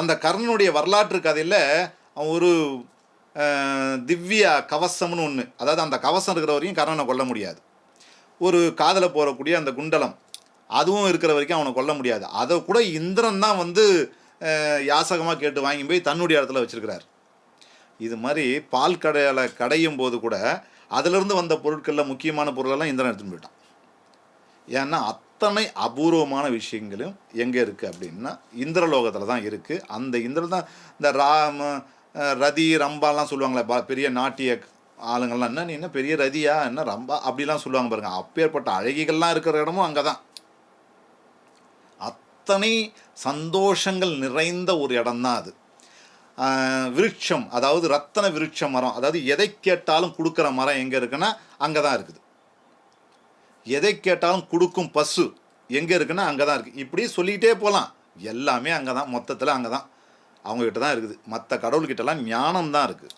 அந்த கர்ணனுடைய வரலாற்று கதையில் அவன் ஒரு திவ்ய கவசம்னு ஒன்று அதாவது அந்த கவசம் இருக்கிற வரைக்கும் கர்ணனை கொல்ல முடியாது. ஒரு காதில் போகக்கூடிய அந்த குண்டலம் அதுவும் இருக்கிற வரைக்கும் அவனை கொல்ல முடியாது. அதை கூட இந்திரன் தான் வந்து யாசகமாக கேட்டு வாங்கி போய் தன்னுடைய இடத்துல வச்சுருக்கிறார். இது மாதிரி பால் கடையில் கடையும் போது கூட அதிலிருந்து வந்த பொருட்களில் முக்கியமான பொருளெல்லாம் இந்திரன் எடுத்துன்னு போயிட்டான். ஏன்னா அத்தனை அபூர்வமான விஷயங்களும் எங்கே இருக்குது அப்படின்னா இந்திரலோகத்தில் தான் இருக்குது அந்த இந்திர தான் இந்த ராம ரதி ரம்பாலாம் சொல்லுவாங்களே பெரிய நாட்டிய ஆளுங்கள்லாம் என்ன நீ என்ன பெரிய ரதியா? என்ன ரம்பா? அப்படிலாம் சொல்லுவாங்க பாருங்க. அப்பேற்பட்ட அழகிகள்லாம் இருக்கிற இடமும் அங்கே தான் அத்தனை சந்தோஷங்கள் நிறைந்த ஒரு இடம்தான் அது. விருட்சம் அதாவது ரத்தன விருட்ச மரம் அதாவது எதை கேட்டாலும் கொடுக்குற மரம் எங்கே இருக்குன்னா அங்கே தான் இருக்குது. எதை கேட்டாலும் கொடுக்கும் பசு எங்கே இருக்குன்னா அங்கே தான் இருக்குது இப்படி சொல்லிக்கிட்டே போகலாம் எல்லாமே அங்கே தான் மொத்தத்தில் அங்கே தான் அவங்கக்கிட்ட தான் இருக்குது. மற்ற கடவுள்கிட்டலாம் ஞானம் தான் இருக்குது